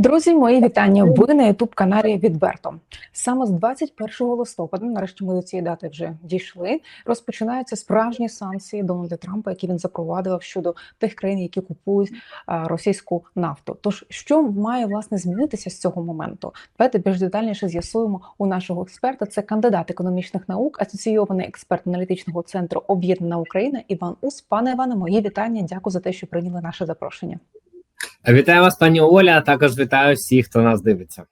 Друзі, мої вітання. Ви на youtube каналі Відверто. Саме з 21 листопада, нарешті ми до цієї дати вже дійшли. Розпочинаються справжні санкції Дональда Трампа, які він запровадив щодо тих країн, які купують російську нафту. Тож що має власне змінитися з цього моменту? Давайте більш детальніше з'ясуємо у нашого експерта. Це кандидат економічних наук, асоційований експерт аналітичного центру Об'єднана Україна Іван Ус. Пане Іване, мої вітання. Дякую за те, що прийняли наше запрошення. Вітаю вас, пані Оля. Також вітаю всіх, хто нас дивиться.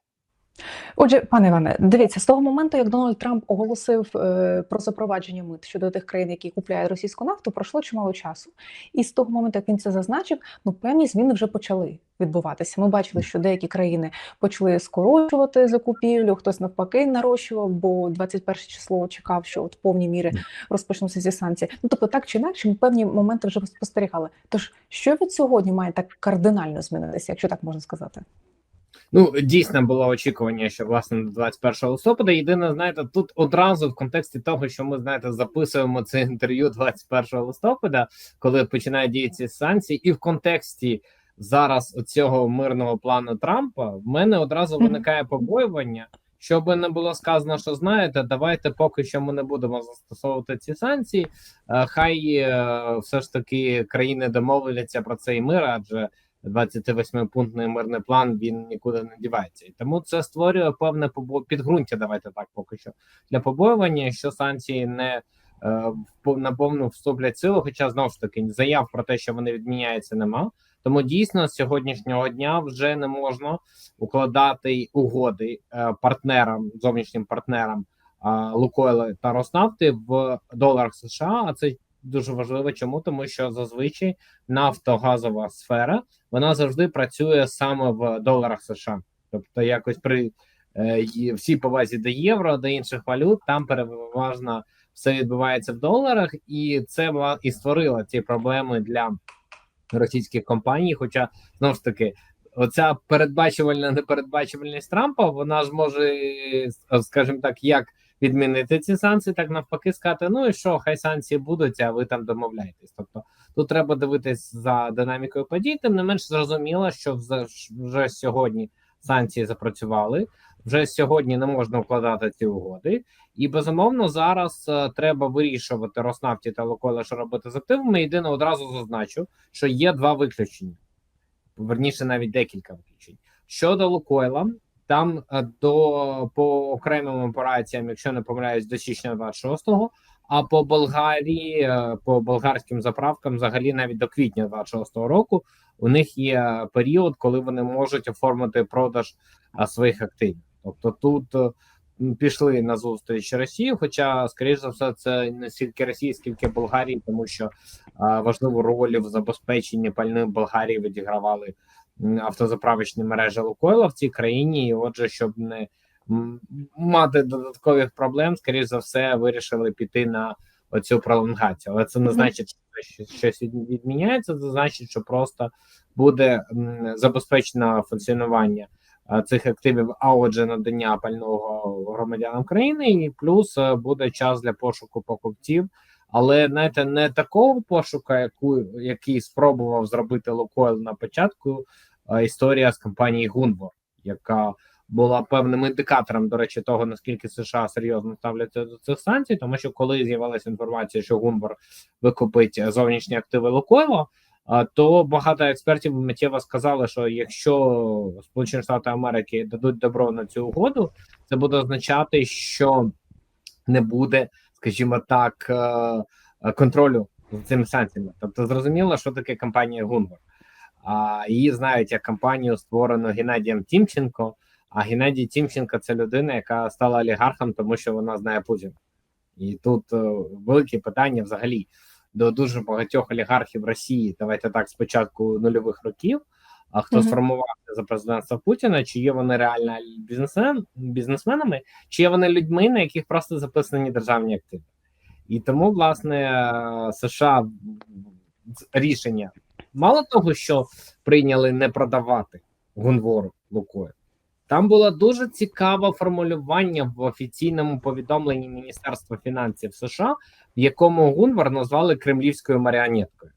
Отже, пане Іване, дивіться з того моменту, як Дональд Трамп оголосив е, про запровадження мит щодо тих країн, які купляють російську нафту, пройшло чимало часу. І з того моменту, як він це зазначив, ну певні зміни вже почали відбуватися. Ми бачили, що деякі країни почали скорочувати закупівлю, хтось навпаки нарощував, бо 21 число чекав, що от в повній мірі розпочнуться ці санкції. Ну тобто, так чи інакше, ми певні моменти вже спостерігали. Тож що від сьогодні має так кардинально змінитися, якщо так можна сказати? Ну дійсно було очікування, що власне до 21 листопада. Єдине, знаєте, тут одразу в контексті того, що ми знаєте, записуємо це інтерв'ю 21 листопада, коли починають діяти ці санкції, і в контексті зараз цього мирного плану Трампа в мене одразу виникає побоювання. Щоб не було сказано, що знаєте, давайте поки що ми не будемо застосовувати ці санкції. Хай е, все ж таки країни домовляться про цей мир, адже 28-пунктний мирний план він нікуди не дівається, і тому це створює певне підґрунтя. Давайте так поки що для побоювання, що санкції не е, наповну вступлять силу. Хоча знову ж таки заяв про те, що вони відміняються, нема. Тому дійсно з сьогоднішнього дня вже не можна укладати угоди е, партнерам, зовнішнім партнерам е, Лукойла та Роснафти в доларах США. А це дуже важливо. Чому тому, що зазвичай нафтогазова сфера вона завжди працює саме в доларах США, тобто якось при е, всій повазі до євро, до інших валют, там переважно все відбувається в доларах, і це і створило ці проблеми для російських компаній. Хоча знову ж таки. Оця передбачувальна непередбачувальність Трампа, вона ж може, скажімо так, як відмінити ці санкції, так навпаки, сказати, ну і що, хай санкції будуть, а ви там домовляєтесь. Тобто тут треба дивитись за динамікою подій. Тим не менш зрозуміло, що вже сьогодні санкції запрацювали. Вже сьогодні не можна вкладати ці угоди, і безумовно зараз е, треба вирішувати Роснафті та Лукойла, що робити з активами. Єдине одразу зазначу, що є два виключення. Верніше, навіть декілька виключень щодо Лукойла. Там е, до по окремим операціям, якщо не помиляюсь, до січня 26-го, а по Болгарії, е, по болгарським заправкам, взагалі навіть до квітня 26-го року, у них є період, коли вони можуть оформити продаж е, своїх активів. Тобто тут пішли на зустріч Росії, хоча, скоріш за все, це не стільки Росії, скільки Болгарії, тому що важливу роль в забезпеченні пальним Болгарії відігравали автозаправочні мережі Лукойла в цій країні. І Отже, щоб не мати додаткових проблем, скоріш за все, вирішили піти на оцю пролонгацію. Але це не значить, що щось відміняється. Це значить, що просто буде забезпечено функціонування цих активів, а отже, надання пального громадянам країни, і плюс е, буде час для пошуку покупців. Але знаєте, не такого пошуку, яку який спробував зробити Лукойл на початку історія з компанії Гунвор, яка була певним індикатором, до речі, того наскільки США серйозно ставляться до цих санкцій, тому що коли з'явилася інформація, що Гунвор викупить зовнішні активи Лукойла, то багато експертів миттєво сказали, що якщо Сполучені Штати Америки дадуть добро на цю угоду, це буде означати, що не буде, скажімо так, е, контролю з цими санкціями. Тобто, зрозуміло, що таке компанія Гунвор. А її знають як компанію, створену Геннадієм Тімченко. А Геннадій Тімченко це людина, яка стала олігархом, тому що вона знає Путіна. І тут е, велике питання взагалі до дуже багатьох олігархів Росії. Давайте так спочатку нульових років. А хто mm -hmm. сформувався за президентства Путіна? Чи є вони реально бізнесмен, бізнесменами, чи є вони людьми, на яких просто записані державні активи? І тому, власне, США рішення мало того, що прийняли не продавати Гунвору Лукою. Там було дуже цікаве формулювання в офіційному повідомленні Міністерства фінансів США, в якому Гунвар назвали кремлівською маріонеткою.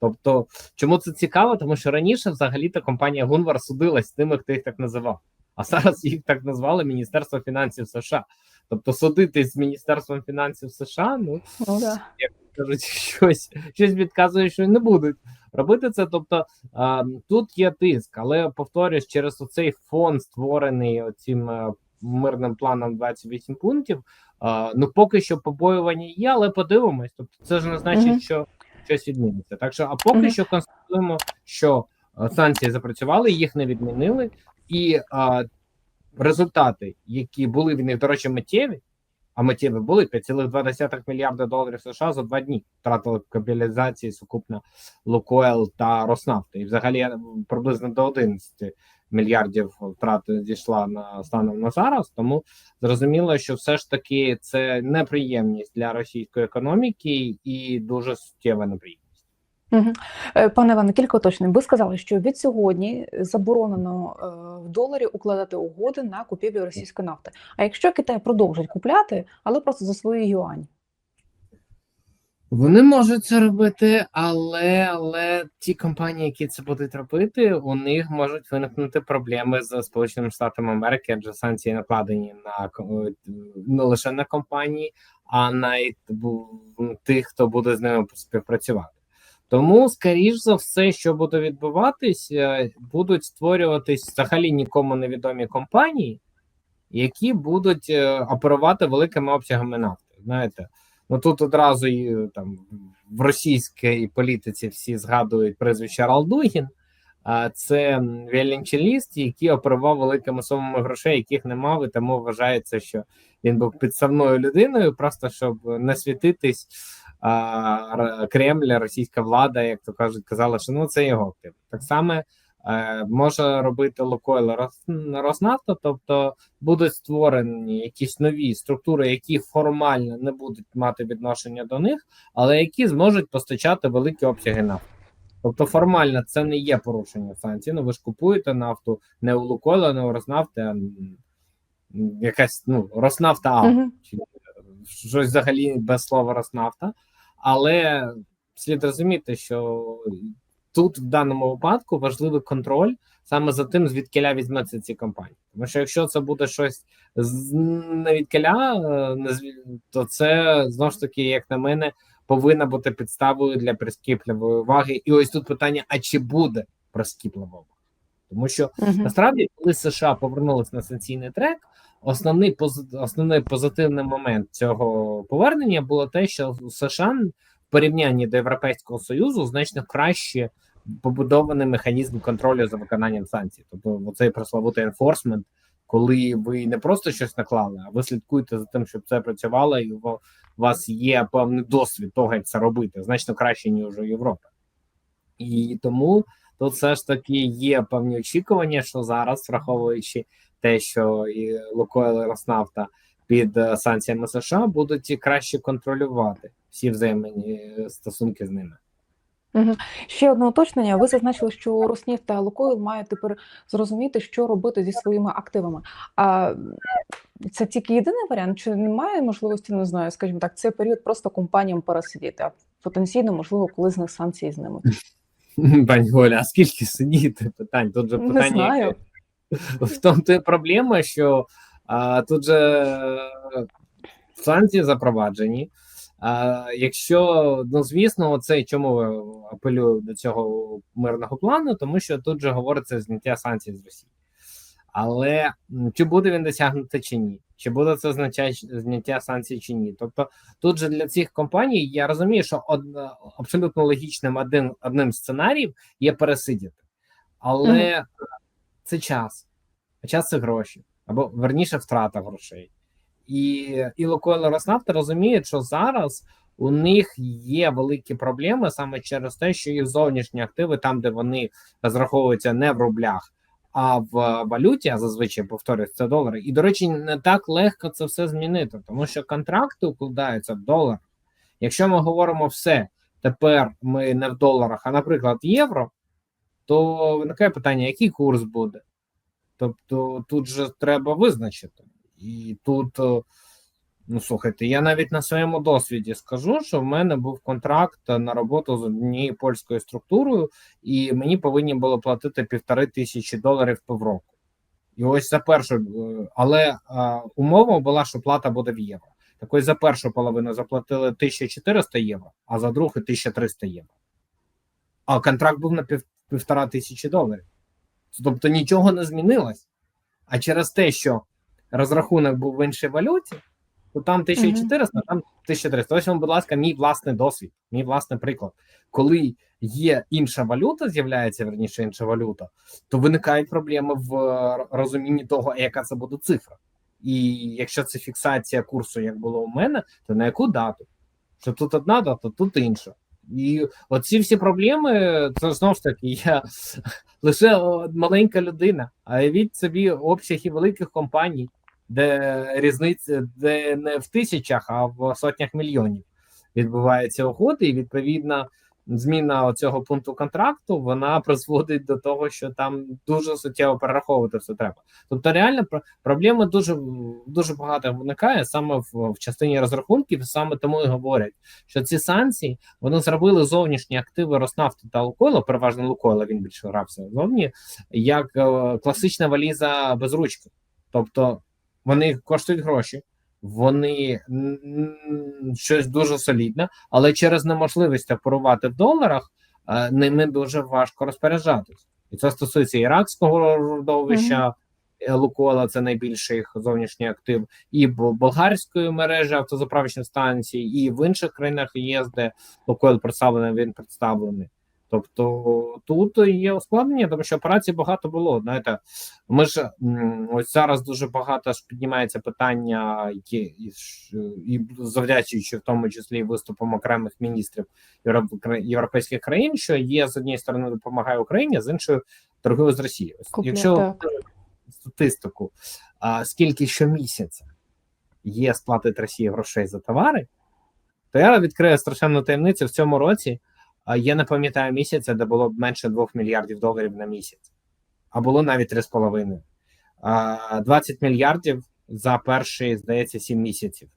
Тобто, чому це цікаво? Тому що раніше взагалі-то компанія Гунвар судилась з тими, хто їх так називав. А зараз їх так назвали Міністерство фінансів США. Тобто, судити з Міністерством фінансів США, ну Ну да. кажуть, щось щось підказує, що не будуть робити це. Тобто тут є тиск, але повторюсь, через оцей фонд, створений цим мирним планом 28 пунктів. Ну поки що побоювання є, але подивимось. Тобто, це ж не значить, Мгм. що щось відміниться. Так що, а поки Мгм. що констатуємо, що а, санкції запрацювали, їх не відмінили, і результати, які були в них, до речі, миттєві. А миттєві були 5,2 мільярда доларів США за два дні. Втратили капіталізації сукупно Лукойл та Роснафти. І взагалі приблизно до 11 мільярдів втрати дійшла на станом на зараз. Тому зрозуміло, що все ж таки це неприємність для російської економіки і дуже суттєва неприємність. Е, Пане Іване, кілька уточнень. Ви сказали, що від сьогодні заборонено е, в доларі укладати угоди на купівлю російської нафти. А якщо Китай продовжить купляти, але просто за свої юані? Вони можуть це робити, але але ті компанії, які це будуть робити, у них можуть виникнути проблеми з Сполученими Штатами Америки, адже санкції накладені на е, не лише на компанії, а на тих, хто буде з ними співпрацювати. Тому, скоріш за все, що буде відбуватись, е, будуть створюватись взагалі нікому невідомі компанії, які будуть е, оперувати великими обсягами нафти. Знаєте, ну тут одразу і там в російській політиці всі згадують прізвище Ралдугін. А це віолончеліст, який оперував великими сумами грошей, яких не мав, і тому вважається, що він був підставною людиною, просто щоб не світитись. Кремль, російська влада, як то кажуть, казала, що ну це його актив. Так само е, може робити Лукойл Рос- Роснафта, тобто будуть створені якісь нові структури, які формально не будуть мати відношення до них, але які зможуть постачати великі обсяги нафти. Тобто формально це не є порушення санкцій. Ну ви ж купуєте нафту не у Лукойла, не у Роснафти, а якась ну Роснафта А чи щось взагалі без слова Роснафта. Але слід розуміти, що тут в даному випадку важливий контроль саме за тим, звідкиля візьметься ці компанії. Тому що якщо це буде щось з не відкиля, е, то це знову ж таки, як на мене, повинна бути підставою для прискіпливої уваги. І ось тут питання: а чи буде прискіплива увага? Тому що Мгм. Насправді, коли США повернулись на санкційний трек, основний пози- основний позитивний момент цього повернення було те, що США в порівнянні до Європейського Союзу значно краще побудований механізм контролю за виконанням санкцій. Тобто, оцей пресловутий енфорсмент, коли ви не просто щось наклали, а ви слідкуєте за тим, щоб це працювало, і у вас є певний досвід того, як це робити, значно краще ніж у Європи. І тому тут все ж таки є певні очікування, що зараз, враховуючи те, що і Лукойл і Роснафта під е, санкціями США будуть краще контролювати всі взаємні е, стосунки з ними. Ще одне уточнення. Ви зазначили, що Роснефть та Лукойл мають тепер зрозуміти, що робити зі своїми активами. А це тільки єдиний варіант? Чи немає можливості, не знаю, скажімо так, цей період просто компаніям пересидіти, а потенційно, можливо, коли з них санкції знимуть? Пані Оля, а скільки сидіти? Питань? Тут же Не знаю. в тому то проблема, що а, тут же е, санкції запроваджені. А, якщо, ну звісно, оце чому апелюю до цього мирного плану, тому що тут же говориться зняття санкцій з Росії. Але чи буде він досягнути чи ні? Чи буде це означати зняття санкцій чи ні? Тобто тут же для цих компаній я розумію, що од, абсолютно логічним один, одним з сценаріїв є пересидіти, але це час, а час це гроші, або верніше втрата грошей. І, і Лукойл Роснафта розуміють, що зараз у них є великі проблеми саме через те, що їх зовнішні активи, там, де вони розраховуються не в рублях, а в валюті, а зазвичай повторюю, це долари. І, до речі, не так легко це все змінити, тому що контракти укладаються в доларах. Якщо ми говоримо все, тепер ми не в доларах, а, наприклад, в євро, то виникає питання, який курс буде. Тобто тут же треба визначити. І тут е, Ну, слухайте, я навіть на своєму досвіді скажу, що в мене був контракт на роботу з однією польською структурою, і мені повинні було платити півтори тисячі доларів півроку. І ось за першу, е, але а, умова була, що плата буде в євро. Так ось за першу половину заплатили 1400 євро, а за другу 1300 євро. А контракт був на пів, півтора тисячі доларів. Тобто нічого не змінилось. А через те, що розрахунок був в іншій валюті, то там 1400, там 1300. Ось вам, будь ласка, мій власний досвід, мій власний приклад. Коли є інша валюта, з'являється верніше інша валюта, то виникають проблеми в е, розумінні того, яка це буде цифра. І якщо це фіксація курсу, як було у мене, то на яку дату? Що тут одна дата, тут інша. І оці всі проблеми, це знову ж таки, я лише маленька людина, а уявіть собі обсяги великих компаній, де різниця, де не в тисячах, а в сотнях мільйонів відбуваються угоди, і відповідно зміна цього пункту контракту вона призводить до того, що там дуже суттєво перераховувати все треба. Тобто, реально пр- проблеми дуже дуже багато виникає саме в, в частині розрахунків, саме тому і говорять, що ці санкції вони зробили зовнішні активи Роснафти та Лукойла, переважно Лукойла він більше грався зовні, як е, класична валіза без ручки. Тобто вони коштують гроші, вони щось дуже солідне, але через неможливість оперувати в доларах е, ними дуже важко розпоряджатись. І це стосується іракського родовища. е, Лукола це найбільший їх зовнішній актив, і болгарської мережі автозаправочних станцій, і в інших країнах ЄС, де Лукойл представлений, він представлений. Тобто тут є ускладнення, тому що операцій багато було. Знаєте, ми ж ось зараз дуже багато ж піднімається питання, які і, і завдячуючи в тому числі виступом окремих міністрів Європ- європейських країн, що є з однієї сторони допомагає Україні, з іншої торгує з Росією. Купля, Якщо так. статистику, а, скільки щомісяця є сплатить Росії грошей за товари, то я відкрию страшенну таємницю в цьому році. Я не пам'ятаю місяця, де було б менше 2 мільярдів доларів на місяць, а було навіть 3,5. А, 20 мільярдів за перші, здається, 7 місяців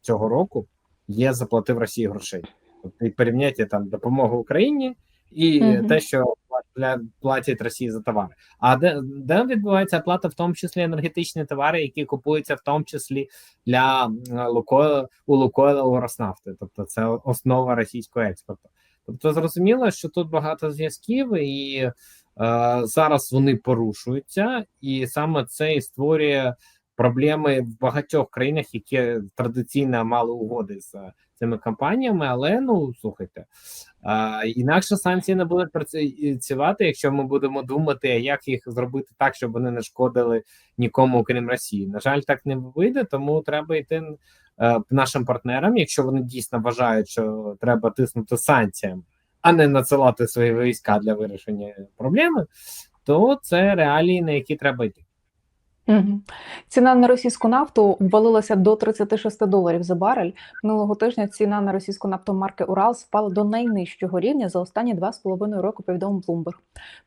цього року є заплатив Росії грошей. Тобто і порівняйте там допомогу Україні і Мгм. те, що платять Росії за товари. А де, де відбувається оплата, в тому числі енергетичні товари, які купуються в тому числі для м, Лукойла, у Лукойла, у Роснафти. Тобто це основа російського експорту. Тобто зрозуміло, що тут багато зв'язків, і е, зараз вони порушуються, і саме це і створює проблеми в багатьох країнах, які традиційно мали угоди з цими компаніями. Але ну слухайте, е, інакше санкції не будуть працювати, якщо ми будемо думати, як їх зробити так, щоб вони не шкодили нікому, окрім Росії. На жаль, так не вийде, тому треба йти е, нашим партнерам, якщо вони дійсно вважають, що треба тиснути санкціями, а не надсилати свої війська для вирішення проблеми, то це реалії, на які треба йти. Ціна на російську нафту обвалилася до 36 доларів за барель. Минулого тижня ціна на російську нафту марки Урал впала до найнижчого рівня за останні два з половиною роки, повідомив Bloomberg.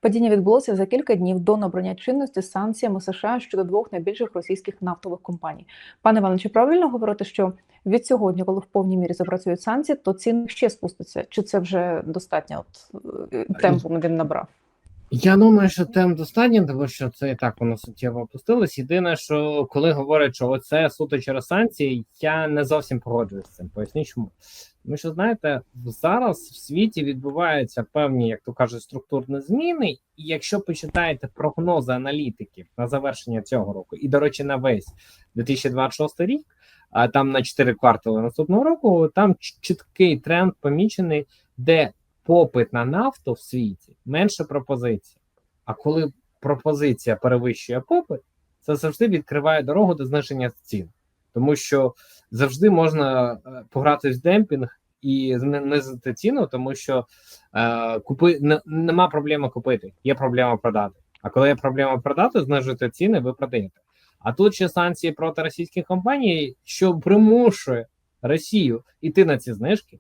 Падіння відбулося за кілька днів до набрання чинності санкціями США щодо двох найбільших російських нафтових компаній. Пане Іване, чи правильно говорити, що від сьогодні, коли в повній мірі запрацюють санкції, то ціни ще спустяться? Чи це вже достатньо от, е, темпом він набрав? Я думаю, що тем достатньо, тому що це і так воно суттєво опустилось. Єдине, що коли говорять, що оце суто через санкції, я не зовсім погоджуюсь з цим. Поясню чому. Тому що знаєте, зараз в світі відбуваються певні, як то кажуть, структурні зміни. І якщо почитаєте прогнози аналітиків на завершення цього року, і до речі, на весь 2026 рік, а там на 4 квартали наступного року, там чіткий тренд помічений, де попит на нафту в світі менше пропозиції. А коли пропозиція перевищує попит, це завжди відкриває дорогу до зниження цін, тому що завжди можна е, пограти в демпінг і знизити ціну, тому що е, купи не, нема проблеми купити, є проблема продати. А коли є проблема продати, знижити ціни, ви продаєте. А тут ще санкції проти російських компаній, що примушує Росію йти на ці знижки.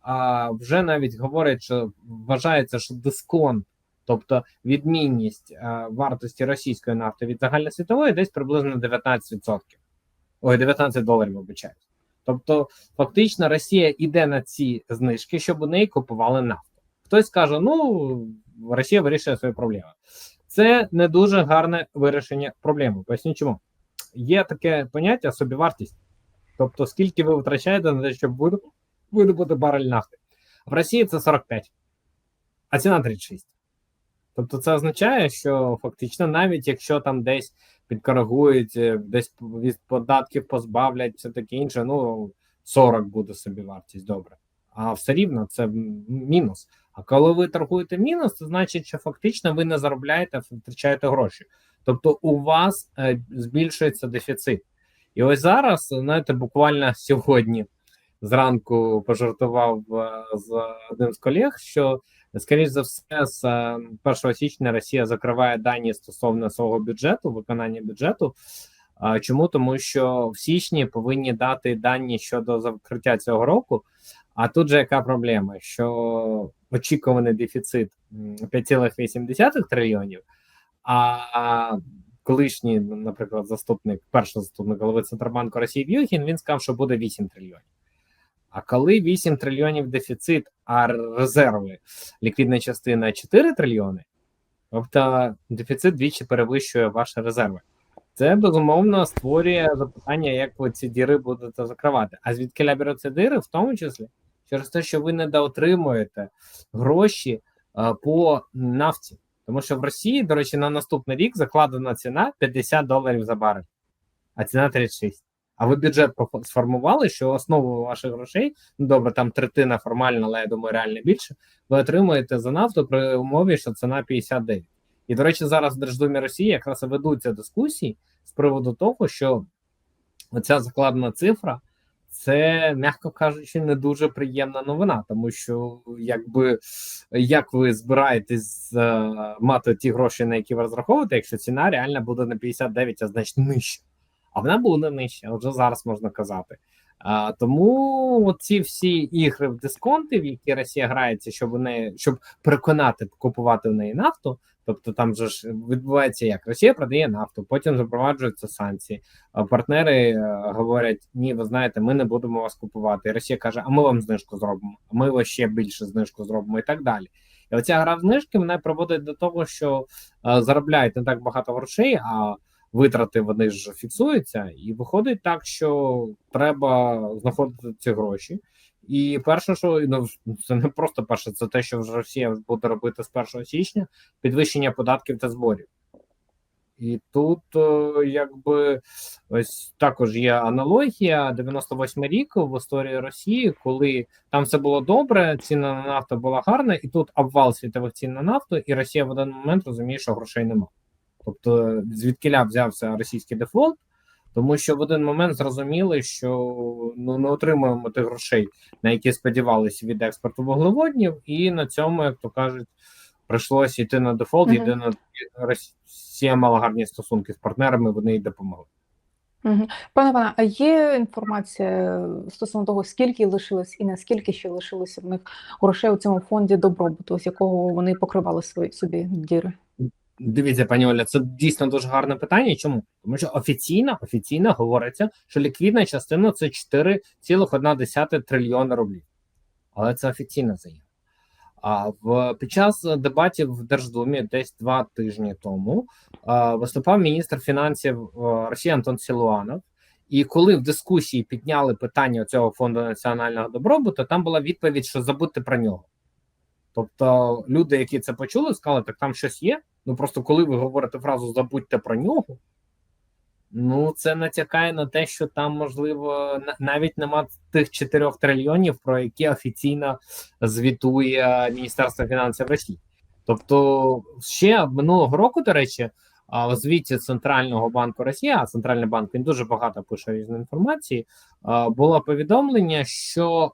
А вже навіть говорять, що вважається, що дисконт, тобто відмінність е, вартості російської нафти від загальносвітової, десь приблизно 19%. ой, 19 доларів вибачаю. Тобто, фактично, Росія йде на ці знижки, щоб у неї купували нафту. Хтось каже: ну Росія вирішує свою проблему. Це не дуже гарне вирішення проблеми. Поясню чому. Є таке поняття собівартість. Тобто, скільки ви витрачаєте на те, щоб видобути барель нафти. В Росії це 45, а ціна 36. Тобто, це означає, що фактично, навіть якщо там десь підкоригують, е, десь від податків позбавлять, все таке інше, ну 40 буде собі вартість, добре. А все рівно це мінус. А коли ви торгуєте мінус, це значить, що фактично ви не заробляєте, а втрачаєте гроші. Тобто у вас е, збільшується дефіцит. І ось зараз, знаєте, буквально сьогодні зранку пожартував е, з одним з колег, що скоріш за все, з е, 1 січня Росія закриває дані стосовно свого бюджету, виконання бюджету. Чому? Тому що в січні повинні дати дані щодо закриття цього року. А тут же яка проблема? Що очікуваний дефіцит 5,8 трильйонів, а колишній, наприклад, заступник, перший заступник голови Центробанку Росії Б'юхін, він сказав, що буде 8 трильйонів. А коли 8 трильйонів дефіцит, а резерви ліквідна частина 4 трильйони, тобто дефіцит двічі перевищує ваші резерви. Це безумовно створює запитання, як ви ці діри будете закривати. А звідки беруть ці дири, в тому числі через те, що ви недоотримуєте гроші е, по нафті. Тому що в Росії, до речі, на наступний рік закладена ціна 50 доларів за барель, а ціна 36. А ви бюджет сформували, що основу ваших грошей, ну добре, там третина формальна, але я думаю, реально більше, ви отримуєте за нафту при умові, що ціна 59. І, до речі, зараз в Держдумі Росії якраз ведуться дискусії з приводу того, що оця закладена цифра це, м'яко кажучи, не дуже приємна новина, тому що якби як ви збираєтесь е, мати ті гроші, на які ви розраховуєте, якщо ціна реально буде на 59, а значить нижче. А вона буде нижче, вже зараз можна казати. А, тому ці всі ігри в дисконти, в які Росія грається, щоб неї, щоб переконати купувати в неї нафту. Тобто там же ж відбувається як Росія продає нафту, потім запроваджуються санкції. Партнери е, говорять: ні, ви знаєте, ми не будемо вас купувати. І Росія каже: А ми вам знижку зробимо, а ми вам ще більше знижку зробимо, і так далі. І оця гра в знижки вона приводить до того, що е, заробляють не так багато грошей, а витрати вони ж фіксуються, і виходить так, що треба знаходити ці гроші. І перше, що ну це не просто перше, це те, що вже Росія буде робити з 1 січня підвищення податків та зборів. І тут, е, якби ось також є аналогія 98 рік в історії Росії, коли там все було добре, ціна на нафту була гарна, і тут обвал світових цін на нафту, і Росія в один момент розуміє, що грошей нема. Тобто, звідкиля взявся російський дефолт, тому що в один момент зрозуміли, що ну не отримуємо тих грошей, на які сподівалися від експорту вуглеводнів, і на цьому, як то кажуть, прийшлося йти на дефолт. Єдине Росія мала гарні стосунки з партнерами, вони їй допомогли. Пане Іване, а є інформація стосовно того, скільки лишилось і наскільки ще лишилося в них грошей у цьому фонді добробуту, з якого вони покривали свої собі діри? Дивіться, пані Оля, це дійсно дуже гарне питання. Чому? Тому що офіційно офіційно говориться, що ліквідна частина це 4,1 трильйона рублів. Але це офіційна заява. А в під час дебатів в Держдумі десь два тижні тому а, виступав міністр фінансів Росії Антон Сілуанов. І коли в дискусії підняли питання цього фонду національного добробуту, там була відповідь, що забудьте про нього. Тобто люди, які це почули, сказали, так там щось є. Ну просто коли ви говорите фразу забудьте про нього, ну це натякає на те, що там можливо на- навіть нема тих 4 трильйонів, про які офіційно звітує Міністерство фінансів Росії. Тобто, ще минулого року, до речі, у звіті Центрального банку Росії, а Центральний банк він дуже багато пише різної інформації. Було повідомлення, що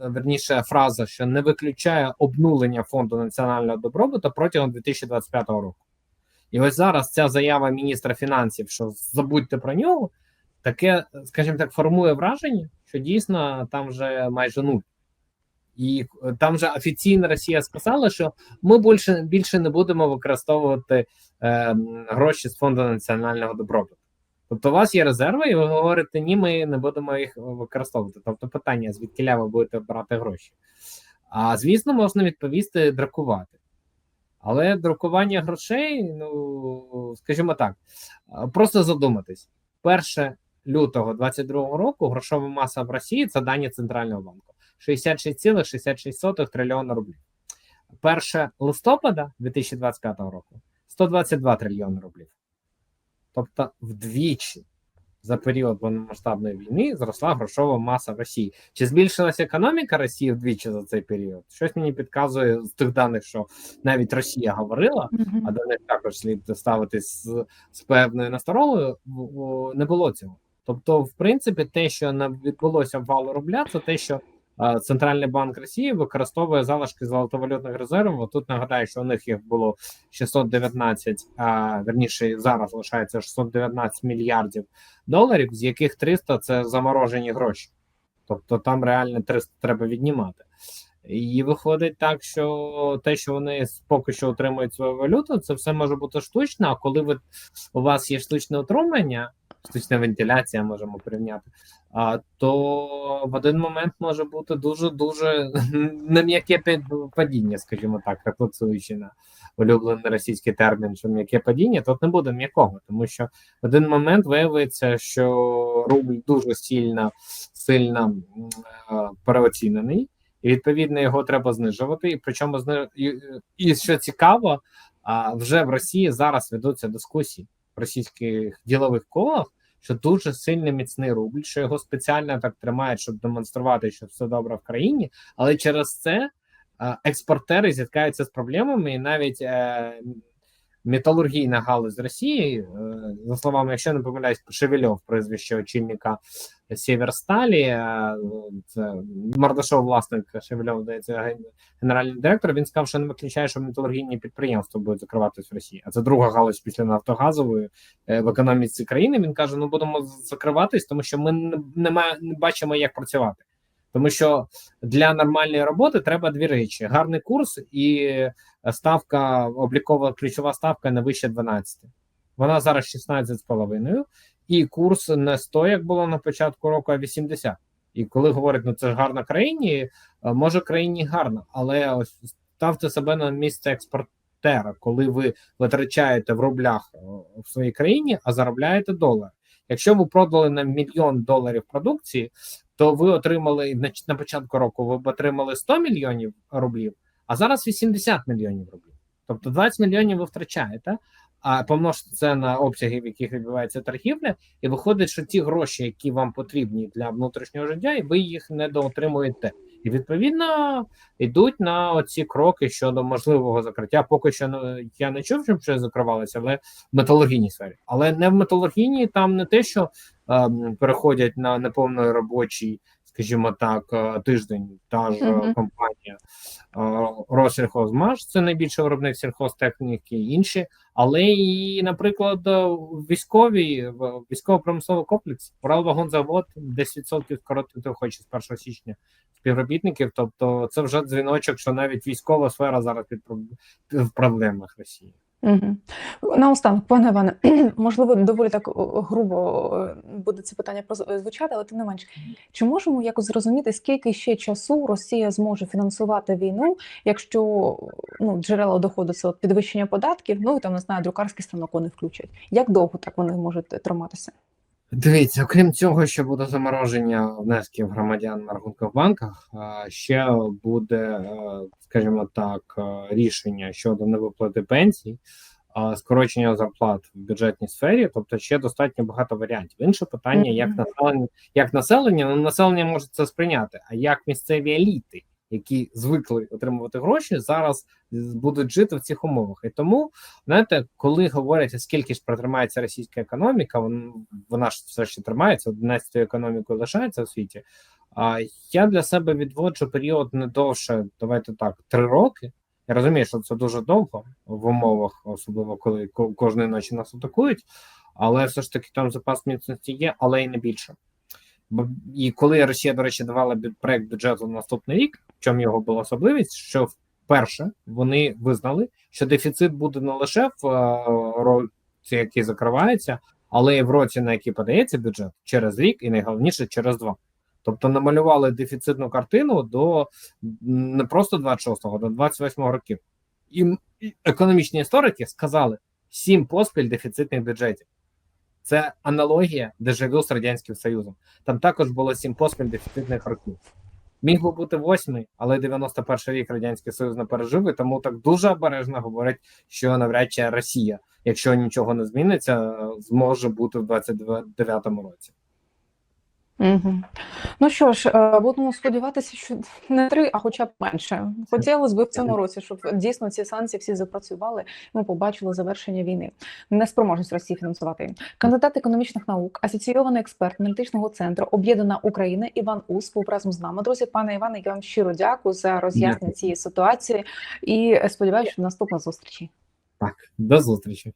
верніше фраза, що не виключає обнулення фонду національного добробуту протягом 2025 року. І ось зараз ця заява міністра фінансів, що забудьте про нього, таке, скажімо так, формує враження, що дійсно там вже майже нуль. І е, там же офіційно Росія сказала, що ми більше більше не будемо використовувати е, гроші з фонду національного добробуту. Тобто, у вас є резерви, і ви говорите, ні, ми не будемо їх використовувати. Тобто, питання, звідки ви будете брати гроші. А звісно, можна відповісти друкувати. Але друкування грошей, ну скажімо так, просто задуматись. Перше лютого 22 року грошова маса в Росії це дані центрального банку 66,66 трильйона рублів. 1 листопада 2025 року 122 трильйони рублів. Тобто вдвічі за період повномасштабної війни зросла грошова маса в Росії. Чи збільшилася економіка Росії вдвічі за цей період? Щось мені підказує з тих даних, що навіть Росія говорила, Мгм. а до них також слід ставитись з, з певною насторогою, не було цього. Тобто, в принципі, те, що відбулося валу рубля, це те, що Центральний банк Росії використовує залишки золотовалютних резервів. Тут нагадаю, що у них їх було 619, а верніше зараз лишається 619 мільярдів доларів, з яких 300 – це заморожені гроші. Тобто там реально 300 треба віднімати. І виходить так, що те, що вони поки що отримують свою валюту, це все може бути штучно. А коли ви у вас є штучне утримання, штучна вентиляція, можемо порівняти, а, то в один момент може бути дуже дуже нем'яке під- падіння, скажімо так, рефлексуючи на улюблений російський термін, що м'яке падіння, тут не буде м'якого, тому що в один момент виявиться, що рубль дуже сильно сильно е, переоцінений і відповідно його треба знижувати. І причому і, і що цікаво, вже в Росії зараз ведуться дискусії російських ділових колах, що дуже сильний міцний рубль, що його спеціально так тримають, щоб демонструвати, що все добре в країні, але через це а, експортери зіткаються з проблемами, і навіть е, металургійна галузь Росії, е, за словами, якщо не помиляюсь, Шевельов, прізвище очільника Сєверсталі, е, Мардашов, власник Шевельов, здається, генеральний директор. Він сказав, що не виключає, що металургійні підприємства будуть закриватись в Росії. А це друга галузь після нафтогазової е, в економіці країни. Він каже: ну будемо закриватись, тому що ми не, не, ма- не бачимо, як працювати. Тому що для нормальної роботи треба дві речі: гарний курс і ставка, облікова ключова ставка не вище 12. Вона зараз 16,5, і курс не 100, як було на початку року, а 80. І коли говорять, ну це ж гарна країні, е, може країні гарно, але ось ставте себе на місце експортера, коли ви витрачаєте в рублях е, в своїй країні, а заробляєте долар. Якщо ви продали на мільйон доларів продукції, то ви отримали на, на початку року ви б отримали 100 мільйонів рублів, а зараз 80 мільйонів рублів. Тобто 20 мільйонів ви втрачаєте, а помножте це на обсяги, в яких відбувається торгівля, і виходить, що ті гроші, які вам потрібні для внутрішнього життя, і ви їх не доотримуєте. І відповідно йдуть на оці кроки щодо можливого закриття. Поки що ну, я не чув, щось закривалося, але в металургійній сфері. Але не в металургійній, там не те, що ем, переходять на неповний робочий, скажімо так, е, тиждень. Та ж Мгм. компанія е, Россельхозмаш, це найбільший виробник сільхозтехніки, інші, але і, наприклад, військові військово-промисловий комплекс Уралвагонзавод 10% скоротити хоче з 1 січня співробітників. Тобто, це вже дзвіночок, що навіть військова сфера зараз під в проблемах Росії. Угу. Наостанок, пане Іване, можливо, доволі так грубо е, буде це питання проз- звучати, але тим не менш, чи можемо якось зрозуміти, скільки ще часу Росія зможе фінансувати війну, якщо ну, джерела доходу це от підвищення податків, ну і там не знаю, друкарський станок вони включать. Як довго так вони можуть триматися? Дивіться, окрім цього, що буде замороження внесків громадян на рахунках в банках, ще буде, е, скажімо так, е, рішення щодо невиплати пенсій, скорочення зарплат в бюджетній сфері, тобто ще достатньо багато варіантів. Інше питання, як населення, як населення, ну населення може це сприйняти, а як місцеві еліти, які звикли отримувати гроші, зараз будуть жити в цих умовах. І тому знаєте, коли говорять, скільки ж протримається російська економіка, вона ж все ще тримається, 11 економікою лишається у світі. А я для себе відводжу період не довше, давайте так, три роки. Я розумію, що це дуже довго в умовах, особливо коли кожної ночі нас атакують, але все ж таки там запас міцності є, але й не більше. Бо і коли Росія, до речі, давала проект бюджету на наступний рік, в чому його була особливість, що вперше вони визнали, що дефіцит буде не лише в е, році, який закривається, але і в році, на який подається бюджет, через рік, і найголовніше через два. Тобто намалювали дефіцитну картину до не просто 26-го, до 28-го років. І економічні історики сказали сім поспіль дефіцитних бюджетів. Це аналогія дежавю з радянським Союзом. Там також було сім поспіль дефіцитних років. Міг би бути восьмий, але 91 рік радянський союз не пережив, і тому так дуже обережно говорить, що навряд чи Росія, якщо нічого не зміниться, зможе бути в 29-му році. Угу. Ну що ж, е, будемо сподіватися, що не три, а хоча б менше. Хотілося б в цьому році, щоб дійсно ці санкції всі запрацювали. і Ми побачили завершення війни, неспроможність Росії фінансувати. Кандидат економічних наук, асоційований експерт аналітичного центру Об'єднана Україна Іван Ус був разом з нами. Друзі, пане Іване, я вам щиро дякую за роз'яснення цієї ситуації і сподіваюся, що до наступної зустрічі. Так, до зустрічі.